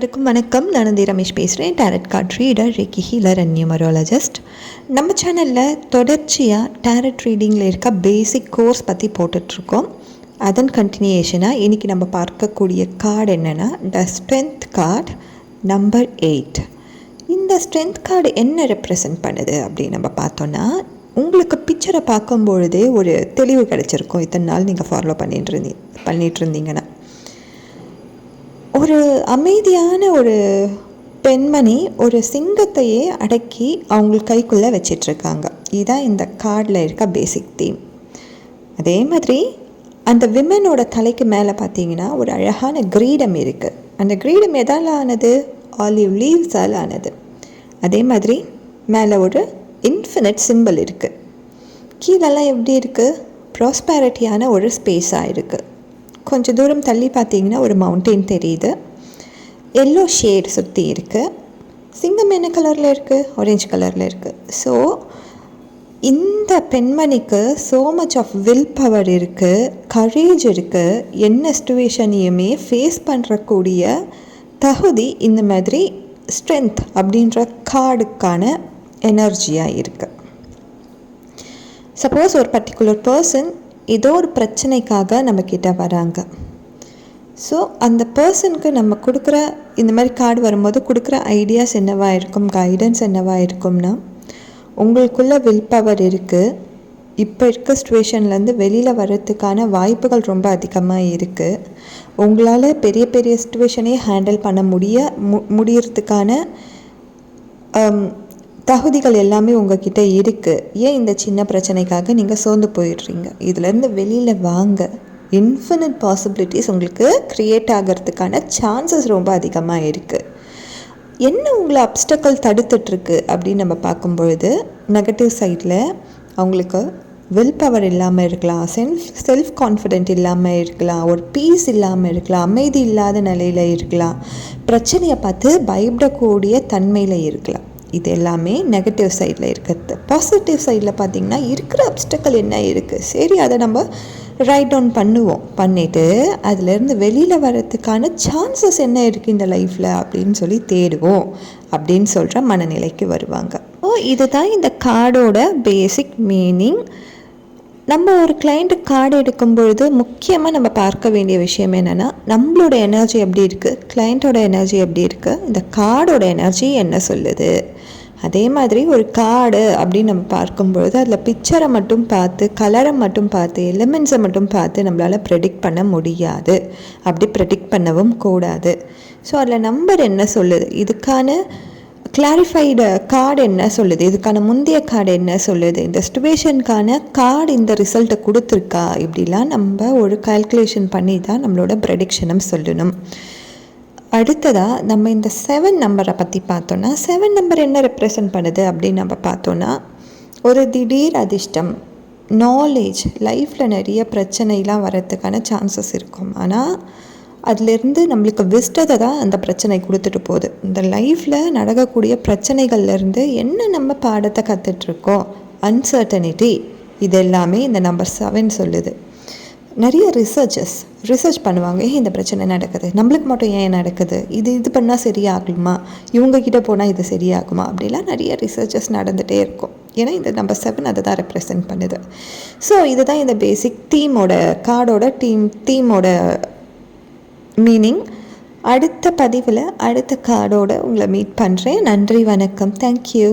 வணக்கம் வணக்கம். நான் ரமேஷ் பேசுகிறேன் tarot card reader reiki healer and numerologist நம்ம சேனலில் தொடர்ச்சியாக டேரட் ரீடிங்கில் இருக்க பேசிக் கோர்ஸ் பற்றி போட்டுட்ருக்கோம். அதன் கண்டினியூஷனாக இன்றைக்கி நம்ம பார்க்கக்கூடிய கார்டு என்னென்னா the strength card number eight இந்த ஸ்ட்ரென்த் கார்டு என்ன ரெப்ரசன்ட் பண்ணுது அப்படின்னு நம்ம பார்த்தோன்னா உங்களுக்கு பிக்சரை பார்க்கும் பொழுதே ஒரு தெளிவு கிடச்சிருக்கும். இத்தனை நாள் நீங்கள் ஃபாலோ பண்ணிட்டு இருந்தீங்க பண்ணிகிட்டு இருந்தீங்கன்னா. ஒரு அமைதியான ஒரு பெண்மணி ஒரு சிங்கத்தையே அடக்கி அவங்க கைக்குள்ளே வச்சிட்ருக்காங்க. இதுதான் இந்த கார்டில் இருக்க பேசிக் தீம் அதே மாதிரி அந்த விமனோட தலைக்கு மேலே பார்த்தீங்கன்னா ஒரு அழகான கிரீடம் இருக்குது அந்த கிரீடம் எதால் ஆனது ஆலிவ் லீவ்ஸால் ஆனது அதே மாதிரி மேலே ஒரு இன்ஃபினிட் சிம்பிள் இருக்குது கீழெல்லாம் எப்படி இருக்குது ப்ராஸ்பேரிட்டியான ஒரு ஸ்பேஸாக இருக்குது கொஞ்சம் தூரம் தள்ளி பார்த்தீங்கன்னா ஒரு மவுண்டெயின் தெரியுது. எல்லோ ஷேட் சுற்றி இருக்குது சிங்கம் என்ன கலரில் இருக்குது ஆரஞ்சு கலரில் இருக்குது ஸோ இந்த பெண்மணிக்கு so much of will power இருக்குது கரேஜ் இருக்குது என்ன சுச்சுவேஷனையுமே ஃபேஸ் பண்ணுறக்கூடிய தகுதி இந்த மாதிரி ஸ்ட்ரென்த் அப்படின்ற கார்டுக்கான எனர்ஜியாக இருக்குது சப்போஸ் ஒரு பர்டிகுலர் பர்சன் ஏதோ ஒரு பிரச்சனைக்காக நம்மக்கிட்ட வராங்க. ஸோ அந்த பர்சனுக்கு நம்ம கொடுக்குற இந்த மாதிரி கார்டு வரும்போது கொடுக்குற ஐடியாஸ் என்னவாக இருக்கும் கைடன்ஸ் என்னவாக இருக்கும்னா உங்களுக்குள்ளே வில் பவர் இருக்குது இப்போ இருக்க சுச்சுவேஷன்லேருந்து வெளியில் வர்றதுக்கான வாய்ப்புகள் ரொம்ப அதிகமாக இருக்குது உங்களால் பெரிய பெரிய சுச்சுவேஷனே ஹேண்டில் பண்ண முடிய மு முடியறதுக்கான um, தகுதிகள் எல்லாமே உங்ககிட்ட இருக்குது ஏன் இந்த சின்ன பிரச்சனைக்காக நீங்கள் சோர்ந்து போயிடுறீங்க? இதுலேருந்து வெளியில் வாங்க. இன்ஃபினிட் பாசிபிலிட்டிஸ் உங்களுக்கு க்ரியேட் ஆகிறதுக்கான சான்சஸ் ரொம்ப அதிகமாக இருக்குது என்ன உங்களை அப்டக்கல் தடுத்துட்ருக்கு அப்படின்னு நம்ம பார்க்கும்பொழுது நெகட்டிவ் சைடில் அவங்களுக்கு வில் பவர் இல்லாமல் இருக்கலாம் செல்ஃப் செல்ஃப் கான்ஃபிடென்ட் இல்லாமல் இருக்கலாம் ஒரு பீஸ் இல்லாமல் இருக்கலாம் அமைதி இல்லாத நிலையில் இருக்கலாம். பிரச்சனையை பார்த்து பயப்படக்கூடிய தன்மையில் இருக்கலாம். இது எல்லாமே நெகட்டிவ் சைடில் இருக்கிறது. பாசிட்டிவ் சைடில் பார்த்திங்கன்னா இருக்கிற அப்டக்கல் என்ன இருக்குது சரி அதை நம்ம ரைட் டவுன் பண்ணுவோம். பண்ணிவிட்டு அதுலேருந்து வெளியில் வர்றதுக்கான சான்சஸ் என்ன இருக்குது இந்த லைஃப்பில் அப்படின்னு சொல்லி தேடுவோம் அப்படின்னு சொல்கிற மனநிலைக்கு வருவாங்க. ஓ இதுதான் இந்த கார்டோட பேசிக் மீனிங் நம்ம ஒரு கிளைண்ட்டு கார்டு எடுக்கும் பொழுது முக்கியமாக நம்ம பார்க்க வேண்டிய விஷயம் என்னென்னா நம்மளோட எனர்ஜி எப்படி இருக்குது கிளைண்ட்டோட எனர்ஜி எப்படி இருக்குது இந்த கார்டோட எனர்ஜி என்ன சொல்லுது? அதே மாதிரி ஒரு கார்டு அப்படின்னு நம்ம பார்க்கும்பொழுது அதில் பிக்சரை மட்டும் பார்த்து கலரை மட்டும் பார்த்து எலிமெண்ட்ஸை மட்டும் பார்த்து நம்மளால் ப்ரெடிக்ட் பண்ண முடியாது. அப்படி ப்ரெடிக்ட் பண்ணவும் கூடாது. ஸோ அதில் நம்பர் என்ன சொல்லுது? இதுக்கான கிளாரிஃபைடு கார்டு என்ன சொல்லுது? இதுக்கான முந்தைய கார்டு என்ன சொல்லுது? இந்த சுச்சுவேஷனுக்கான கார்டு இந்த ரிசல்ட்டை கொடுத்துருக்கா? இப்படிலாம் நம்ம ஒரு கால்குலேஷன் பண்ணி தான் நம்மளோட ப்ரெடிக்ஷனும் சொல்லணும். அடுத்ததாக நம்ம இந்த செவன் நம்பரை பற்றி பார்த்தோன்னா செவன் நம்பர் என்ன ரெப்ரசன்ட் பண்ணுது அப்படின்னு நம்ம பார்த்தோன்னா ஒரு திடீர் அதிர்ஷ்டம் நாலேஜ் லைஃப்பில் நிறைய பிரச்சனைலாம் வர்றதுக்கான சான்சஸ் இருக்கும். ஆனால் அதுலேருந்து நம்மளுக்கு விஸ்டத்தை தான் அந்த பிரச்சனை கொடுத்துட்டு போகுது. இந்த லைஃப்பில் நடக்கக்கூடிய பிரச்சனைகள்லேருந்து என்ன நம்ம பாடத்தை கற்றுட்ருக்கோம் அன்சர்டனிட்டி இது எல்லாமே இந்த நம்பர் செவன் சொல்லுது. நிறைய ரிசர்ச்சஸ் ரிசர்ச் பண்ணுவாங்க ஏன் இந்த பிரச்சனை நடக்குது? நம்மளுக்கு மட்டும் ஏன் நடக்குது? இது இது பண்ணால் சரியாகுமா? இவங்கக்கிட்ட போனால் இது சரியாகுமா? அப்படிலாம் நிறைய ரிசர்ச்சஸ் நடந்துகிட்டே இருக்கும். ஏன்னா இந்த நம்பர் செவன் அதை தான் ரெப்ரசன்ட் பண்ணுது. ஸோ இதுதான் இந்த பேசிக் தீமோட கார்டோட டீம் தீமோட மீனிங் அடுத்த பதிவில் அடுத்த கார்டோட உங்களை மீட் பண்ணுறேன் நன்றி வணக்கம். தேங்க்யூ